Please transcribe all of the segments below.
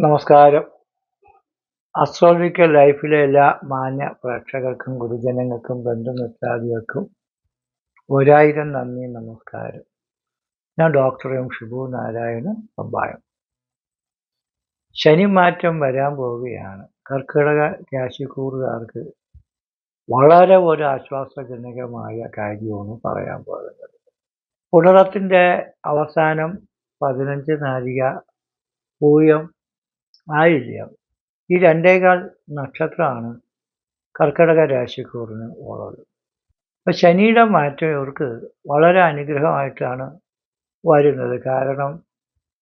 നമസ്കാരം. അസ്ട്രോളജിക്കൽ ലൈഫിലെ എല്ലാ മാന്യ പ്രേക്ഷകർക്കും ഗുരുജനങ്ങൾക്കും ബന്ധുമിത്രാദികൾക്കും ഒരായിരം നന്ദി നമസ്കാരം. ഞാൻ ഡോക്ടർ എം ഷിബു നാരായണൻ പമ്പായം. ശനി മാറ്റം വരാൻ പോവുകയാണ്. കർക്കിടക രാശിക്കൂറുകാർക്ക് വളരെ ഒരു ആശ്വാസജനകമായ കാര്യമാണ് പറയാൻ പോകുന്നത്. പുണറത്തിന്റെ അവസാനം പതിനഞ്ച് നാഴിക പൂയം ആയില്യം. ഈ രണ്ടേകാൽ നക്ഷത്രമാണ് കർക്കിടക രാശിക്കൂറിന് ഉള്ളത്. അപ്പം ശനിയുടെ മാറ്റം ഇവർക്ക് വളരെ അനുഗ്രഹമായിട്ടാണ് വരുന്നത്. കാരണം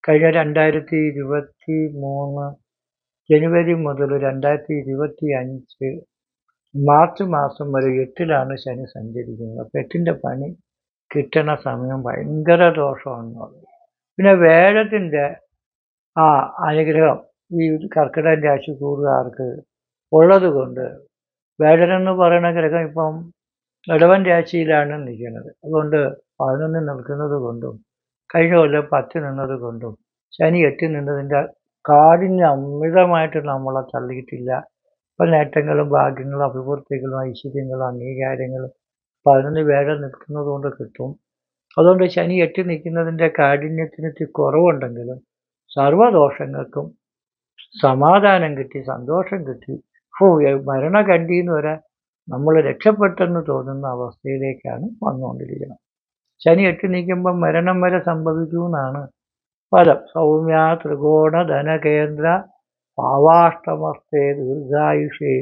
കഴിഞ്ഞ രണ്ടായിരത്തി ഇരുപത്തി മൂന്ന് ജനുവരി മുതൽ രണ്ടായിരത്തി ഇരുപത്തി അഞ്ച് മാർച്ച് മാസം വരെ എട്ടിലാണ് ശനി സഞ്ചരിക്കുന്നത്. അപ്പം എട്ടിന്റെ പണി കിട്ടണ സമയം ഭയങ്കര ദോഷമാണെന്നുള്ളത് പിന്നെ വേഴത്തിന്റെ ആ അനുഗ്രഹം ഈ കർക്കിടക രാശി കൂറുകാർക്ക് ഉള്ളത് കൊണ്ട് വേടനെന്ന് പറയുന്ന ഗ്രഹം ഇപ്പം ഇടവൻ രാശിയിലാണ് നിൽക്കുന്നത്. അതുകൊണ്ട് പതിനൊന്നിൽ നിൽക്കുന്നത് കൊണ്ടും കഴിഞ്ഞ കൊല്ലം പത്ത് നിന്നത് കൊണ്ടും ശനി എട്ടി നിന്നതിന്റെ കാടിന് അമിതമായിട്ട് നമ്മളെ തള്ളിയിട്ടില്ല. ഇപ്പം നേട്ടങ്ങളും ഭാഗ്യങ്ങളും അഭിവൃദ്ധികളും ഐശ്വര്യങ്ങളും അംഗീകാരങ്ങളും പതിനൊന്ന് വേഴം നിൽക്കുന്നത് കൊണ്ട് കിട്ടും. അതുകൊണ്ട് ശനി എട്ടി നിൽക്കുന്നതിന്റെ കാഠിന്യത്തിന് കുറവുണ്ടെങ്കിലും സർവദോഷങ്ങൾക്കും സമാധാനം കിട്ടി സന്തോഷം കിട്ടി. ഹോ മരണകണ്ടിന്ന് വരെ നമ്മൾ രക്ഷപ്പെട്ടെന്ന് തോന്നുന്ന അവസ്ഥയിലേക്കാണ് വന്നുകൊണ്ടിരിക്കുന്നത്. ശനി എട്ട് നീക്കുമ്പോൾ മരണം വരെ സംഭവിക്കൂ എന്നാണ് പദം സൗമ്യ ത്രികോണ ധനകേന്ദ്ര പാവാഷ്ടമസ്തേ ദീർഘായുഷേ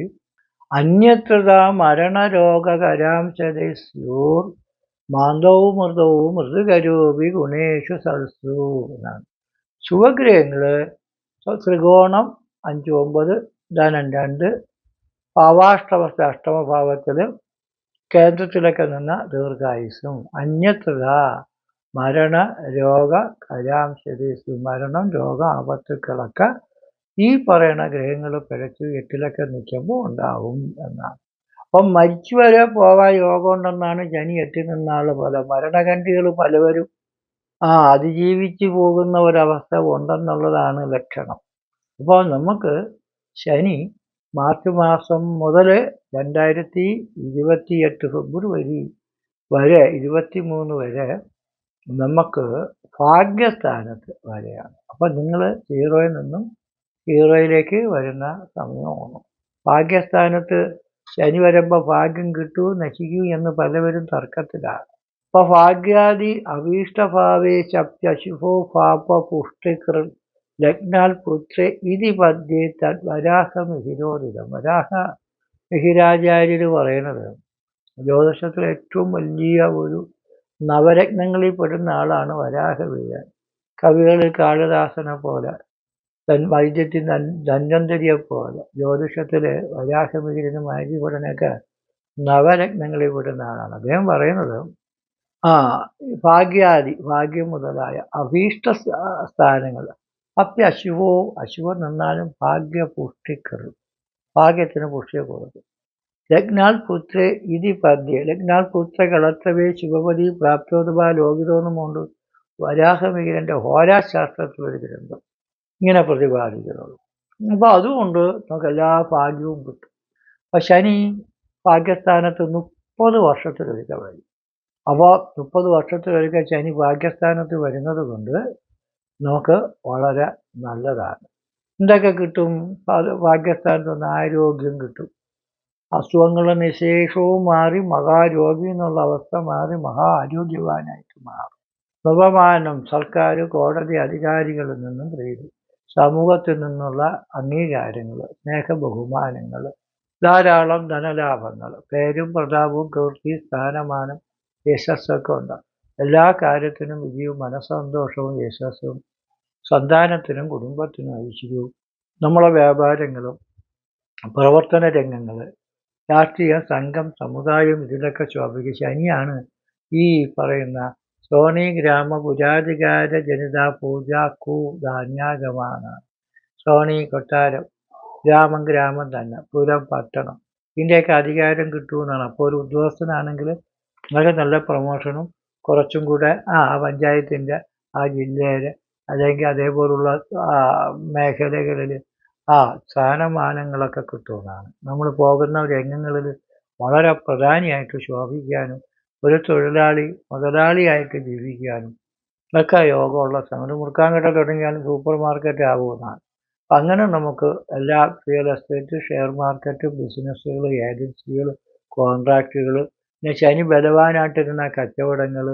അന്യത്രതാ മരണരോഗകരാംശതേ സ്യൂർ മാന്തവും മൃതവും മൃദുകരൂപി ഗുണേഷു സൽസൂ എന്നാണ്. ശുഭഗ്രഹങ്ങൾ ത്രികോണം അഞ്ച് ഒമ്പത് ധനം രണ്ട്. പാവാഷ്ടമസ്ഥ അഷ്ടമഭാവത്തിൽ കേന്ദ്രത്തിലൊക്കെ നിന്ന ദീർഘായുസും അന്യത്ര മരണ രോഗ കരാംശരീസു മരണം രോഗ ആപത്തുക്കളൊക്കെ ഈ പറയുന്ന ഗ്രഹങ്ങൾ പിഴച്ച് എട്ടിലൊക്കെ നിൽക്കുമ്പോൾ ഉണ്ടാവും എന്നാണ്. അപ്പം മരിച്ചു വരെ പോകാൻ യോഗം ഉണ്ടെന്നാണ് ശനി എട്ടിൽ നിന്നാൾ പോലെ മരണകണ്ഠികൾ പലവരും ആ അതിജീവിച്ചു പോകുന്ന ഒരവസ്ഥ ഉണ്ടെന്നുള്ളതാണ് ലക്ഷണം. അപ്പോൾ നമുക്ക് ശനി മാർച്ച് മാസം മുതൽ രണ്ടായിരത്തി ഇരുപത്തി എട്ട് ഫെബ്രുവരി വരെ ഇരുപത്തി മൂന്ന് വരെ നമുക്ക് ഭാഗ്യസ്ഥാനത്ത് വരെയാണ്. അപ്പോൾ നിങ്ങൾ സീറോയിൽ നിന്നും ഹീറോയിലേക്ക് വരുന്ന സമയമാണ്. ഭാഗ്യസ്ഥാനത്ത് ശനി വരുമ്പോൾ ഭാഗ്യം കിട്ടൂ നശിക്കൂ എന്ന് പലവരും തർക്കത്തിലാണ്. ഭാഗ്യാദി അഭീഷ്ടഭാവേ ശബ്ദശുഭോ പാപ പുഷ്ടികൃ ലഗ്നാൽ പുത്രേ ഇതി പദ്യേ തൻ വരാഹ മിഹിരോധിതം വരാഹ മിഹിരാചാര്യർ പറയണത് ജ്യോതിഷത്തിൽ ഏറ്റവും വലിയ ഒരു നവരത്നങ്ങളിൽ പെടുന്ന ആളാണ് വരാഹവീരൻ. കവികളിൽ കാളിദാസനെ പോലെ തൻ വൈദ്യത്തിൽ ധന്വന്തരിയെ പോലെ ജ്യോതിഷത്തിൽ വരാഹമിഹിരനും ആര്യപടനൊക്കെ നവരത്നങ്ങളിൽ പെടുന്ന ആളാണ്. അദ്ദേഹം പറയുന്നത് ആ ഭാഗ്യാദി ഭാഗ്യം മുതലായ അഭീഷ്ട സ്ഥാനങ്ങൾ. അപ്യ അശുവോ അശുവ നിന്നാലും ഭാഗ്യ പുഷ്ടിക്കറും ഭാഗ്യത്തിന് പുഷ്ടിയെ കൊടുക്കും. ലഗ്നാൽ പുത്രേ ഇതി പദ്യ. ലഗ്നാൽ പുത്ര കളത്രവേ ശിവപതി പ്രാപ്തോതുമാ ലോകിതോന്നുമുണ്ട് വരാഹമിഹിരന്റെ ഹോരാശാസ്ത്രത്തിലൊരു ഗ്രന്ഥം ഇങ്ങനെ പ്രതിപാദിക്കുന്നുള്ളൂ. അപ്പോൾ അതുകൊണ്ട് നമുക്ക് എല്ലാ ഭാഗ്യവും കിട്ടും. അപ്പം ശനി ഭാഗ്യസ്ഥാനത്ത് മുപ്പത് വർഷത്തിലൊരിക്കൽ വരും. അപ്പോൾ മുപ്പത് വർഷത്തിലൊരിക്കൽ ശനി ഭാഗ്യസ്ഥാനത്ത് വരുന്നത് കൊണ്ട് നമുക്ക് വളരെ നല്ലതാണ്. എന്തൊക്കെ കിട്ടും? ഭാഗ്യസ്ഥാനത്ത് നിന്ന് ആരോഗ്യം കിട്ടും. അസുഖങ്ങളുടെ നിശേഷവും മാറി മഹാരോഗി എന്നുള്ള അവസ്ഥ മാറി മഹാ ആരോഗ്യവാനായിട്ട് മാറും. ബഹുമാനം സർക്കാർ കോടതി അധികാരികളിൽ നിന്നും പ്രീതി സമൂഹത്തിൽ നിന്നുള്ള അംഗീകാരങ്ങൾ സ്നേഹ ബഹുമാനങ്ങൾ ധാരാളം ധനലാഭങ്ങൾ പേരും പ്രതാപവും കീർത്തി സ്ഥാനമാനം യശസ്സൊക്കെ ഉണ്ടാകും എല്ലാ കാര്യത്തിനും വിജയവും മനസ്സന്തോഷവും യശസ്സും സന്താനത്തിനും കുടുംബത്തിനും ഐശ്വര്യവും നമ്മളെ വ്യാപാരങ്ങളും പ്രവർത്തന രംഗങ്ങൾ രാഷ്ട്രീയ സംഘം സമുദായം ഇതിലൊക്കെ ശോഭിക്കുക ശനിയാണ് ഈ പറയുന്ന സോണി ഗ്രാമ പുരാധികാര ജനിത പൂജ കൂ ധാന്യാഗമാണ്. സോണി കൊട്ടാരം ഗ്രാമം ഗ്രാമം തന്നെ പുരം പട്ടണം. ഇതിന്റെയൊക്കെ അധികാരം കിട്ടുമെന്നാണ് അപ്പോൾ ഒരു ഉദ്യോഗസ്ഥനാണെങ്കിൽ വളരെ നല്ല പ്രൊമോഷനും കുറച്ചും കൂടെ ആ പഞ്ചായത്തിന്റെ ആ ജില്ലയിലെ അല്ലെങ്കിൽ അതേപോലുള്ള മേഖലകളിൽ ആ സ്ഥാനമാനങ്ങളൊക്കെ കിട്ടുന്നതാണ്. നമ്മൾ പോകുന്ന രംഗങ്ങളിൽ വളരെ പ്രധാനിയായിട്ട് ശോഭിക്കാനും ഒരു തൊഴിലാളി മുതലാളിയായിട്ട് ജീവിക്കാനും ഒക്കെ യോഗമുള്ള സമയം മുറുക്കാൻകട്ട തുടങ്ങിയാലും സൂപ്പർ മാർക്കറ്റ് ആകുമെന്നാണ് അങ്ങനെ നമുക്ക് എല്ലാ റിയൽ എസ്റ്റേറ്റ് ഷെയർ മാർക്കറ്റ് ബിസിനസ്സുകൾ ഏജൻസികൾ കോൺട്രാക്റ്റുകൾ പിന്നെ ശനി ബലവാനായിട്ടിരുന്ന കച്ചവടങ്ങൾ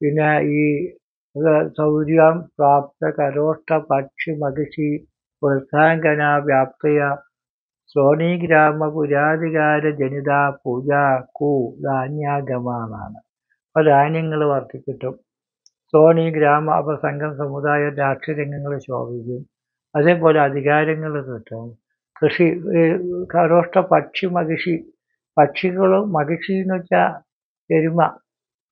പിന്നെ ഈ സൗര്യം പ്രാപ്ത കരോഷ്ട പക്ഷി മഹിഷി വൃദ്ധാംഗന വ്യാപ്തയ ശ്രോണീഗ്രാമ പുരാധികാര ജനിത പൂജ കു ധാന്യാഗമാണ് അപ്പോൾ ധാന്യങ്ങൾ വർദ്ധിക്കിട്ടും സോണി ഗ്രാമ അപസംഘം സമുദായ രാഷ്ട്രീയരംഗങ്ങൾ ശോഭിക്കും. അതേപോലെ അധികാരങ്ങൾ കിട്ടും. കൃഷി കരോഷ്ട പക്ഷി മഹിഷി പക്ഷികളും മഹിഷി എന്ന് വെച്ചാൽ എരുമ.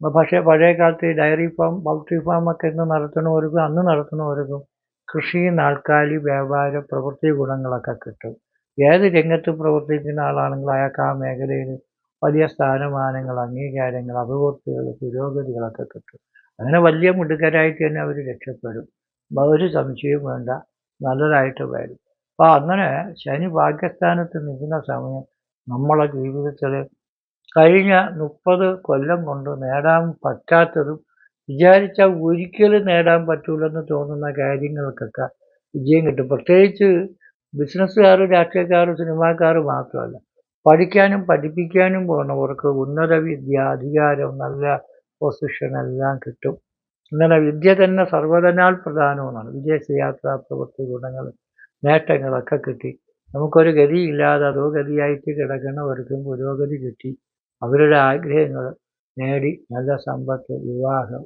പക്ഷേ പഴയ കാലത്ത് ഈ ഡയറി ഫാം പൗൾട്രി ഫാം ഒക്കെ ഇന്ന് നടത്തണവർക്കും അന്ന് നടത്തണവർക്കും കൃഷി നാൽക്കാലി വ്യാപാര പ്രവൃത്തി ഗുണങ്ങളൊക്കെ കിട്ടും. ഏത് രംഗത്ത് പ്രവർത്തിക്കുന്ന ആളാണെങ്കിലും അയാൾക്ക് ആ മേഖലയിൽ വലിയ സ്ഥാനമാനങ്ങൾ അംഗീകാരങ്ങൾ അഭിവൃദ്ധികൾ പുരോഗതികളൊക്കെ കിട്ടും. അങ്ങനെ വലിയ മിടുക്കരായിട്ട് തന്നെ അവർ രക്ഷപ്പെടും. ഒരു സംശയവും വേണ്ട. നല്ലതായിട്ട് വരും. അപ്പോൾ അങ്ങനെ ശനി ഭാഗ്യസ്ഥാനത്ത് നിൽക്കുന്ന സമയം നമ്മളെ ജീവിതത്തിൽ കഴിഞ്ഞ മുപ്പത് കൊല്ലം കൊണ്ട് നേടാൻ പറ്റാത്തതും വിചാരിച്ചാൽ ഒരിക്കലും നേടാൻ പറ്റൂലെന്ന് തോന്നുന്ന കാര്യങ്ങൾക്കൊക്കെ വിജയം കിട്ടും. പ്രത്യേകിച്ച് ബിസിനസ്സുകാർ രാഷ്ട്രീയക്കാർ സിനിമാക്കാർ മാത്രമല്ല പഠിക്കാനും പഠിപ്പിക്കാനും പോകുന്നവർക്ക് ഉന്നത വിദ്യ അധികാരം നല്ല പൊസിഷൻ എല്ലാം കിട്ടും. ഇങ്ങനെ വിദ്യ തന്നെ സർവതനാൽ പ്രധാനവുമാണ്. വിദേശയാത്ര പ്രവൃത്തി ഗുണങ്ങൾ നേട്ടങ്ങളൊക്കെ കിട്ടി. നമുക്കൊരു ഗതിയില്ലാതെ അതോ ഗതിയായിട്ട് കിടക്കുന്നവർക്കും പുരോഗതി കിട്ടി. അവരുടെ ആഗ്രഹങ്ങൾ നേടി. നല്ല സമ്പത്ത് വിവാഹം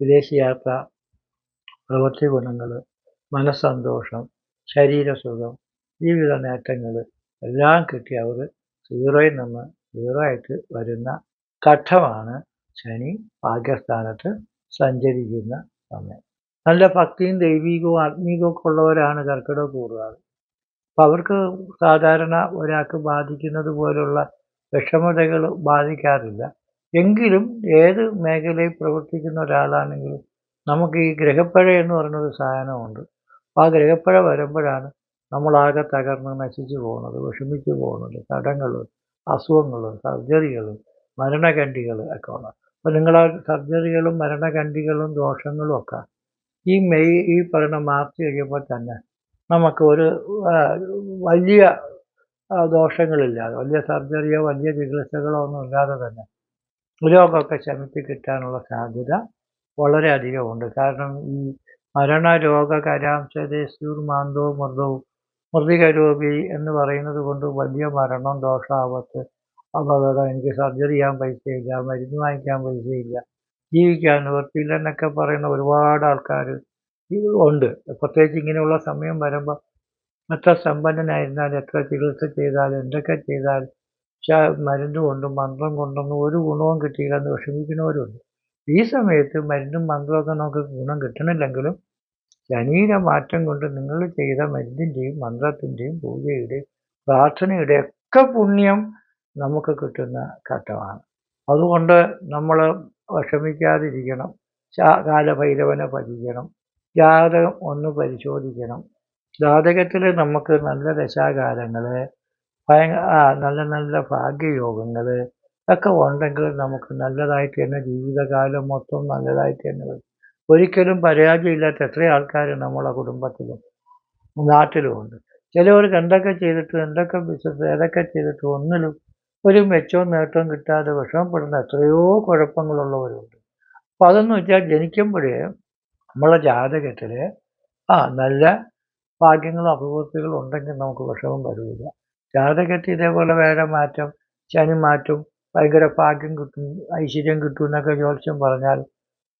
വിദേശയാത്ര പ്രവൃത്തി ഗുണങ്ങൾ മനസ്സന്തോഷം ശരീരസുഖം ജീവിത നേട്ടങ്ങൾ എല്ലാം കിട്ടി അവർ സീറോയിൽ നിന്ന് സീറോ ആയിട്ട് വരുന്ന ഘട്ടമാണ് ശനി ഭാഗ്യസ്ഥാനത്ത് സഞ്ചരിക്കുന്ന സമയം. നല്ല ഭക്തിയും ദൈവികവും ആത്മീകവും ഒക്കെ ഉള്ളവരാണ് കർക്കിടക കൂടുതൽ അപ്പം അവർക്ക് സാധാരണ ഒരാൾക്ക് ബാധിക്കുന്നത് പോലുള്ള വിഷമതകൾ ബാധിക്കാറില്ല. എങ്കിലും ഏത് മേഖലയിൽ പ്രവർത്തിക്കുന്ന ഒരാളാണെങ്കിലും നമുക്ക് ഈ ഗ്രഹപ്പഴ എന്ന് പറയുന്നൊരു സാധനമുണ്ട്. ആ ഗ്രഹപ്പഴ വരുമ്പോഴാണ് നമ്മളാകെ തകർന്ന് നശിച്ചു പോകുന്നത് വിഷമിച്ചു പോകുന്നത്. കടങ്ങൾ അസുഖങ്ങൾ സർജറികൾ മരണകണ്ഠികൾ ഒക്കെ ഉള്ളത് അപ്പോൾ നിങ്ങളെ സർജറികളും മരണകണ്ഠികളും ദോഷങ്ങളും ഒക്കെ ഈ മെയ് ഈ പറയുന്ന മാർച്ച് കഴിയുമ്പോൾ തന്നെ നമുക്ക് ഒരു വലിയ ദോഷങ്ങളില്ലാതെ വലിയ സർജറിയോ വലിയ ചികിത്സകളോ ഒന്നും ഇല്ലാതെ തന്നെ രോഗമൊക്കെ ശമിച്ച് കിട്ടാനുള്ള സാധ്യത വളരെയധികമുണ്ട് കാരണം ഈ മരണരോഗ കരാംശദേശൂർ മാന്തവും മൃദവും മൃതികരൂപി എന്ന് പറയുന്നത് കൊണ്ട് വലിയ മരണം ദോഷാപത്ത് അപകടം എനിക്ക് സർജറി ചെയ്യാൻ പൈസയില്ല മരുന്ന് വാങ്ങിക്കാൻ പൈസയില്ല ജീവിക്കാൻ നിവർത്തിയില്ല എന്നൊക്കെ പറയുന്ന ഒരുപാട് ആൾക്കാർ ഉണ്ട്. പ്രത്യേകിച്ച് ഇങ്ങനെയുള്ള സമയം വരുമ്പോൾ എത്ര സമ്പന്നനായിരുന്നാൽ എത്ര ചികിത്സ ചെയ്താലും എന്തൊക്കെ ചെയ്താലും പക്ഷേ മരുന്ന് കൊണ്ടും മന്ത്രം കൊണ്ടൊന്നും ഒരു ഗുണവും കിട്ടിയില്ലെന്ന് വിഷമിക്കുന്നവരുണ്ട്. ഈ സമയത്ത് മരുന്നും മന്ത്രമൊക്കെ നമുക്ക് ഗുണം കിട്ടണില്ലെങ്കിലും ശനീര മാറ്റം കൊണ്ട് നിങ്ങൾ ചെയ്ത മരുന്നിന്റെയും മന്ത്രത്തിന്റെയും പൂജയുടെയും പ്രാർത്ഥനയുടെയും ഒക്കെ പുണ്യം നമുക്ക് കിട്ടുന്ന ഘട്ടമാണ്. അതുകൊണ്ട് നമ്മൾ വിഷമിക്കാതിരിക്കണം. കാലഭൈരവനെ ഭജിക്കണം. ജാതകം ഒന്ന് പരിശോധിക്കണം. ജാതകത്തിൽ നമുക്ക് നല്ല ദശാകാലങ്ങൾ ഭയ നല്ല നല്ല ഭാഗ്യയോഗങ്ങൾ ഒക്കെ ഉണ്ടെങ്കിൽ നമുക്ക് നല്ലതായിട്ട് തന്നെ ജീവിതകാലം മൊത്തം നല്ലതായിട്ട് തന്നെ വരും. ഒരിക്കലും പരാജയമില്ലാത്ത എത്ര ആൾക്കാർ നമ്മളെ കുടുംബത്തിലും നാട്ടിലുമുണ്ട് ചിലവർക്ക് എന്തൊക്കെ ചെയ്തിട്ടും എന്തൊക്കെ ബിസിനസ് ഏതൊക്കെ ചെയ്തിട്ടും ഒന്നിലും ഒരു മെച്ചവും നേട്ടവും കിട്ടാതെ വിഷമപ്പെടുന്ന എത്രയോ കുഴപ്പങ്ങളുള്ളവരുണ്ട്. അപ്പോൾ അതെന്ന് വെച്ചാൽ ജനിക്കുമ്പോഴേ നമ്മളെ ജാതകത്തിൽ ആ നല്ല ഭാഗ്യങ്ങളും അഭിവൃദ്ധികളും ഉണ്ടെങ്കിൽ നമുക്ക് വിഷമം വരുവില്ല ജാതകത്തിൽ ഇതേപോലെ വേറെ മാറ്റം ശനി മാറ്റും ഭയങ്കര ഭാഗ്യം കിട്ടും ഐശ്വര്യം കിട്ടും എന്നൊക്കെ ജ്യോത്സ്യം പറഞ്ഞാൽ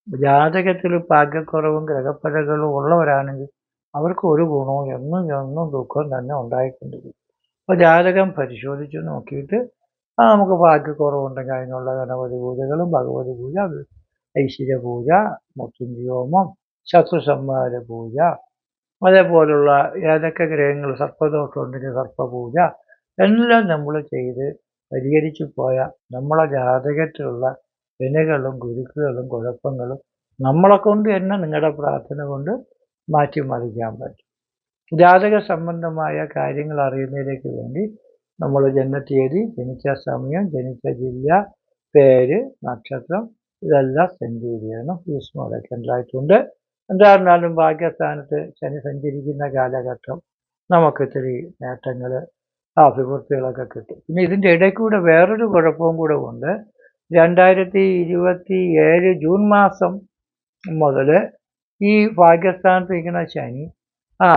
ജാതകത്തിൽ ഭാഗ്യക്കുറവും ഗ്രഹപ്പഴകളും ഉള്ളവരാണെങ്കിൽ അവർക്ക് ഒരു ഗുണവും എന്നും എന്നും ദുഃഖം തന്നെ ഉണ്ടായിക്കൊണ്ടിരിക്കും. അപ്പോൾ ജാതകം പരിശോധിച്ച് നോക്കിയിട്ട് ആ നമുക്ക് ഭാഗ്യക്കുറവുണ്ടെങ്കിൽ അതിനുള്ള ഗണപതി പൂജകളും ഭഗവതി പൂജ ഐശ്വര്യ പൂജ മൃത്യുഞ്ജയോമം ശത്രു സംഹാര പൂജ അതേപോലുള്ള ഏതൊക്കെ ഗ്രഹങ്ങൾ സർപ്പദോഷമുണ്ടെങ്കിൽ സർപ്പപൂജ എല്ലാം നമ്മൾ ചെയ്ത് പരിഹരിച്ചു പോയ നമ്മളെ ജാതകത്തിലുള്ള വിനകളും ഗുരുക്കളും കുഴപ്പങ്ങളും നമ്മളെ കൊണ്ട് തന്നെ നിങ്ങളുടെ പ്രാർത്ഥന കൊണ്ട് മാറ്റിമറിക്കാൻ പറ്റും. ജാതക സംബന്ധമായ കാര്യങ്ങൾ അറിയുന്നതിലേക്ക് വേണ്ടി നമ്മൾ ജന്മതീയതി ജനിച്ച സമയം ജനിച്ച ജില്ല പേര് നക്ഷത്രം ഇതെല്ലാം സെൻഡ് ചെയ്യണം ഫീസ് മുടക്കേണ്ടതായിട്ടുണ്ട് എന്തായിരുന്നാലും ഭാഗ്യസ്ഥാനത്ത് ശനി സഞ്ചരിക്കുന്ന കാലഘട്ടം നമുക്ക് ഇത്തിരി നേട്ടങ്ങൾ അഭിവൃദ്ധികളൊക്കെ കിട്ടും. പിന്നെ ഇതിന്റെ ഇടയിൽ കൂടെ വേറൊരു കുഴപ്പവും കൂടെ ഉണ്ട്. രണ്ടായിരത്തി ഇരുപത്തി ഏഴ് ജൂൺ മാസം മുതൽ ഈ ഭാഗ്യസ്ഥാനത്ത് ഇരിക്കുന്ന ശനി ആ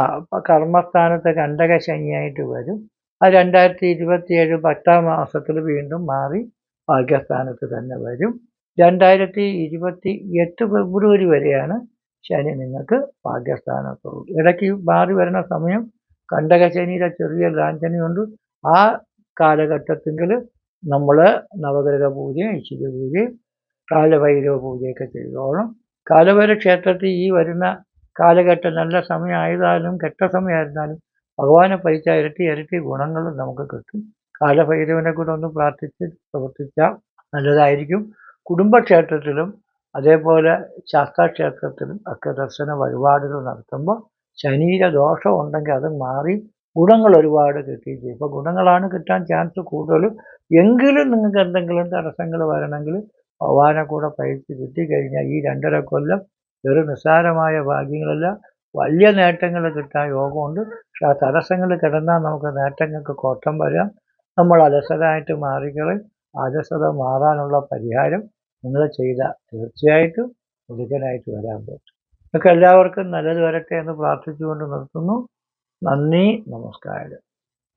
കർമ്മസ്ഥാനത്ത് കണ്ടക ശനിയായിട്ട് വരും. ആ രണ്ടായിരത്തി ഇരുപത്തി ഏഴ് പത്താം മാസത്തിൽ വീണ്ടും മാറി ഭാഗ്യസ്ഥാനത്ത് തന്നെ വരും. രണ്ടായിരത്തി ഇരുപത്തി എട്ട് ഫെബ്രുവരി വരെയാണ് ശനി നിങ്ങൾക്ക് ഭാഗ്യസ്ഥാനത്തുള്ളൂ ഇടയ്ക്ക് മാറി വരുന്ന സമയം കണ്ടക ശനിയിലെ ചെറിയ ലാഞ്ചനയുണ്ട്. ആ കാലഘട്ടത്തിൽ നമ്മൾ നവഗ്രഹ പൂജയും ഐശ്വര്യ പൂജയും കാലഭൈരവ പൂജയൊക്കെ ചെയ്തോളും. കാലഭൈരവ ക്ഷേത്രത്തിൽ ഈ വരുന്ന കാലഘട്ടം നല്ല സമയമായതാലും കെട്ട സമയമായിരുന്നാലും ഭഗവാനെ പരിച്ച ഇരട്ടി ഇരട്ടി ഗുണങ്ങൾ നമുക്ക് കിട്ടും. കാലഭൈരവനെ കൂടെ ഒന്ന് പ്രാർത്ഥിച്ച് പ്രവർത്തിച്ചാൽ നല്ലതായിരിക്കും. കുടുംബക്ഷേത്രത്തിലും അതേപോലെ ശാസ്താക്ഷേത്രത്തിലും ഒക്കെ ദർശന വഴിപാടുകൾ നടത്തുമ്പോൾ ശരീര ദോഷം ഉണ്ടെങ്കിൽ അത് മാറി ഗുണങ്ങൾ ഒരുപാട് കിട്ടുകയും ചെയ്യും. ഇപ്പോൾ ഗുണങ്ങളാണ് കിട്ടാൻ ചാൻസ് കൂടുതലും. എങ്കിലും നിങ്ങൾക്ക് എന്തെങ്കിലും തടസ്സങ്ങൾ വരണമെങ്കിൽ ഭഗവാനെ കൂടെ പഴിച്ച് കിട്ടിക്കഴിഞ്ഞാൽ ഈ രണ്ടര കൊല്ലം വെറും നിസ്സാരമായ ഭാഗ്യങ്ങളല്ല വലിയ നേട്ടങ്ങൾ കിട്ടാൻ യോഗമുണ്ട്. പക്ഷെ ആ തടസ്സങ്ങൾ കിടന്നാൽ നമുക്ക് നേട്ടങ്ങൾക്ക് കോട്ടം വരാം. നമ്മൾ അലസരായിട്ട് മാറിക്കളയും. അലസത മാറാനുള്ള പരിഹാരം നിങ്ങൾ ചെയ്ത തീർച്ചയായിട്ടും മിടുക്കനായിട്ട് വരാൻ പറ്റും. നിങ്ങൾക്ക് എല്ലാവർക്കും നല്ലത് വരട്ടെ എന്ന് പ്രാർത്ഥിച്ചുകൊണ്ട് നിർത്തുന്നു. നന്ദി നമസ്കാരം.